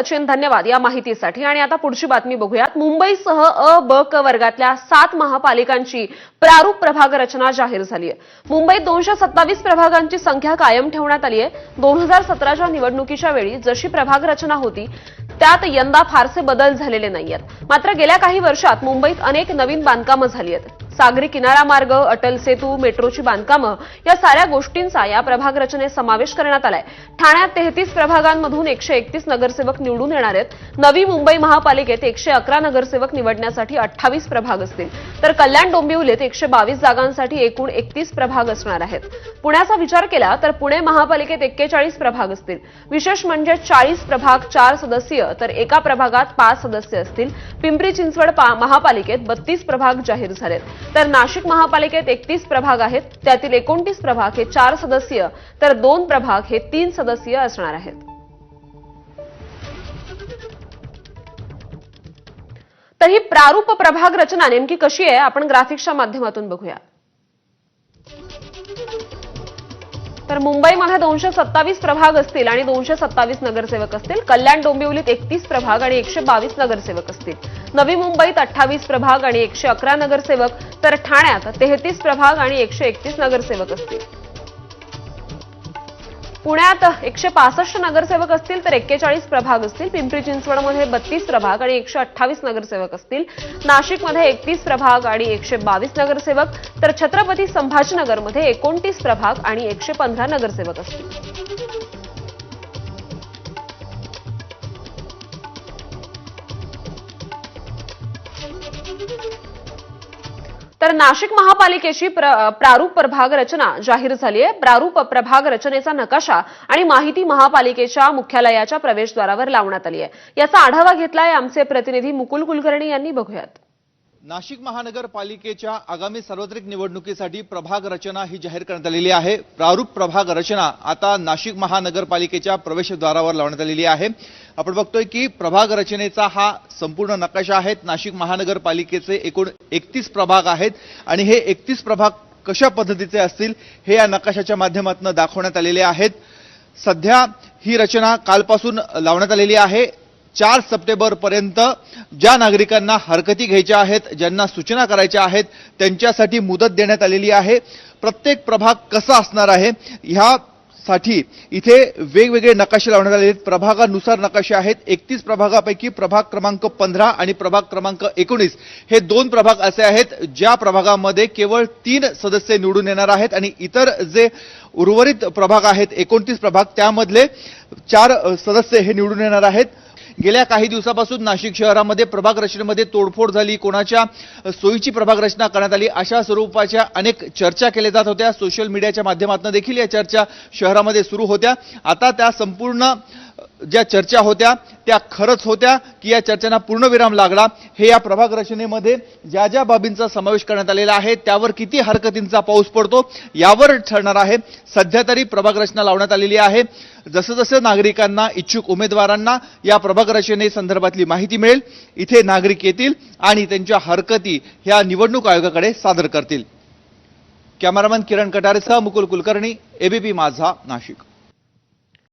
सचिन धन्यवाद या माहितीसाठी. आणि आता पुढची बातमी बघूयात. मुंबईसह अ ब क वर्गातल्या सात महापालिकांची प्रारूप प्रभाग रचना जाहीर झाली आहे मुंबईत दोनशे सत्तावीस प्रभागांची संख्या कायम ठेवण्यात आली आहे दोन हजार सतराच्या निवडणुकीच्या वेळी जशी प्रभाग रचना होती त्यात यंदा फारसे बदल झालेले नाहीयेत. मात्र गेल्या काही वर्षात मुंबईत अनेक नवीन बांधकामं झाली आहेत सागरी किनारा मार्ग अटल सेतू मेट्रोची बांधकामं या साऱ्या गोष्टींचा या प्रभाग रचनेत समावेश करण्यात आलाय. ठाण्यात तेहतीस प्रभागांमधून एकशे एकतीस नगरसेवक निवडून येणार आहेत. नवी मुंबई महापालिकेत एकशे अकरा नगरसेवक निवडण्यासाठी अठ्ठावीस प्रभाग असतील. तर कल्याण डोंबिवलीत एकशे बावीस जागांसाठी एकूण एकतीस प्रभाग असणार आहेत. पुण्याचा विचार केला तर पुणे महापालिकेत एक्केचाळीस प्रभाग असतील. विशेष म्हणजे चाळीस प्रभाग चार सदस्यीय तर एका प्रभागात पाच सदस्य असतील. पिंपरी चिंचवड महापालिकेत बत्तीस प्रभाग जाहीर झालेत. तर नाशिक महापालिकेत एकतीस प्रभाग आहेत. त्यातील एकोणतीस प्रभाग हे चार सदस्यीय तर दोन प्रभाग हे तीन सदस्यीय असणार आहेत. तर ही प्रारूप प्रभाग रचना नेमकी कशी आहे? आपण ग्राफिक्सच्या माध्यमातून बघूया. तर मुंबईमध्ये दोनशे सत्तावीस प्रभाग असतील आणि दोनशे सत्तावीस नगरसेवक असतील. कल्याण डोंबिवलीत एकतीस प्रभाग आणि एकशे बावीस नगरसेवक असतील. नवी मुंबईत अठ्ठावीस प्रभाग आणि एकशे अकरा नगरसेवक. तर ठाण्यात तेहतीस प्रभाग आणि एकशे एकतीस नगरसेवक असतील. पुण्यात एकशे पासष्ट नगरसेवक असतील तर एक्केचाळीस प्रभाग असतील. पिंपरी चिंचवडमध्ये बत्तीस प्रभाग आणि एकशे अठ्ठावीस नगरसेवक असतील. नाशिकमध्ये एकतीस प्रभाग आणि एकशे बावीस नगरसेवक. तर छत्रपती संभाजीनगरमध्ये एकोणतीस प्रभाग आणि एकशे पंधरा नगरसेवक असतील. तर नाशिक महापालिकेची प्र- प्रारूप प्रभाग रचना जाहीर झाली आहे प्रारूप प्रभाग रचनेचा नकाशा आणि माहिती महापालिकेच्या मुख्यालयाच्या प्रवेशद्वारावर लावण्यात आली आहे याचा आढावा घेतलाय आमचे प्रतिनिधी मुकुल कुलकर्णी यांनी बघूयात. नाशिक महानगरपालिकेच्या आगामी सार्वत्रिक निवडणुकीसाठी प्रभाग रचना ही जाहीर करण्यात आलेली आहे. प्रारूप प्रभाग रचना आता नाशिक महानगरपालिकेच्या प्रवेशद्वारावर लावण्यात आलेली आहे. आपण बघतोय की प्रभाग रचनेचा हा संपूर्ण नकाशा आहे नाशिक महानगरपालिकेचे एकूण एकतीस प्रभाग आहेत आणि हे एकतीस प्रभाग कशा पद्धतीचे असतील हे या नकाशाच्या माध्यमातून दाखवण्यात आलेले आहेत. सध्या ही रचना कालपासून लावण्यात आलेली आहे. चार सप्टेंबरपर्यंत ज्या नागरिकांना हरकती घ्यायच्या आहेत ज्यांना सूचना करायच्या आहेत त्यांच्यासाठी मुदत देण्यात आलेली आहे. प्रत्येक प्रभाग कसा असणार आहे ह्यासाठी इथे वेगवेगळे नकाशे लावण्यात आले आहेत. प्रभागानुसार नकाशे आहेत. एकतीस प्रभागापैकी प्रभाग क्रमांक पंधरा आणि प्रभाग क्रमांक एकोणीस हे दोन प्रभाग असे आहेत ज्या प्रभागामध्ये केवळ तीन सदस्य निवडून येणार आहेत आणि इतर जे उर्वरित प्रभाग आहेत एकोणतीस प्रभाग त्यामधले चार सदस्य हे निवडून येणार आहेत. गेल्या काही दिवसापासून नाशिक शहरामध्ये प्रभाग रचनेमध्ये तोडफोड झाली कोणाच्या सोयीची प्रभाग रचना करण्यात आली अशा स्वरूपाच्या अनेक चर्चा केल्या जात होत्या. सोशल मीडियाच्या माध्यमातून देखील या चर्चा शहरामध्ये सुरू होत्या. आता त्या संपूर्ण ज्या चर्चा होत्या त्या खरंच होत्या की या चर्चांना पूर्णविराम लागला. हे या प्रभाग रचनेमध्ये ज्या ज्या बाबींचा समावेश करण्यात आलेला आहे त्यावर किती हरकतींचा पाऊस पडतो यावर ठरणार आहे. सध्या तरी प्रभाग रचना लावण्यात आलेली आहे. जसं जसं नागरिकांना इच्छुक उमेदवारांना या प्रभाग रचनेसंदर्भातली माहिती मिळेल इथे नागरिक येतील आणि त्यांच्या हरकती ह्या निवडणूक आयोगाकडे सादर करतील. कॅमेरामॅन किरण कटारेसह मुकुल कुलकर्णी एबीपी माझा नाशिक.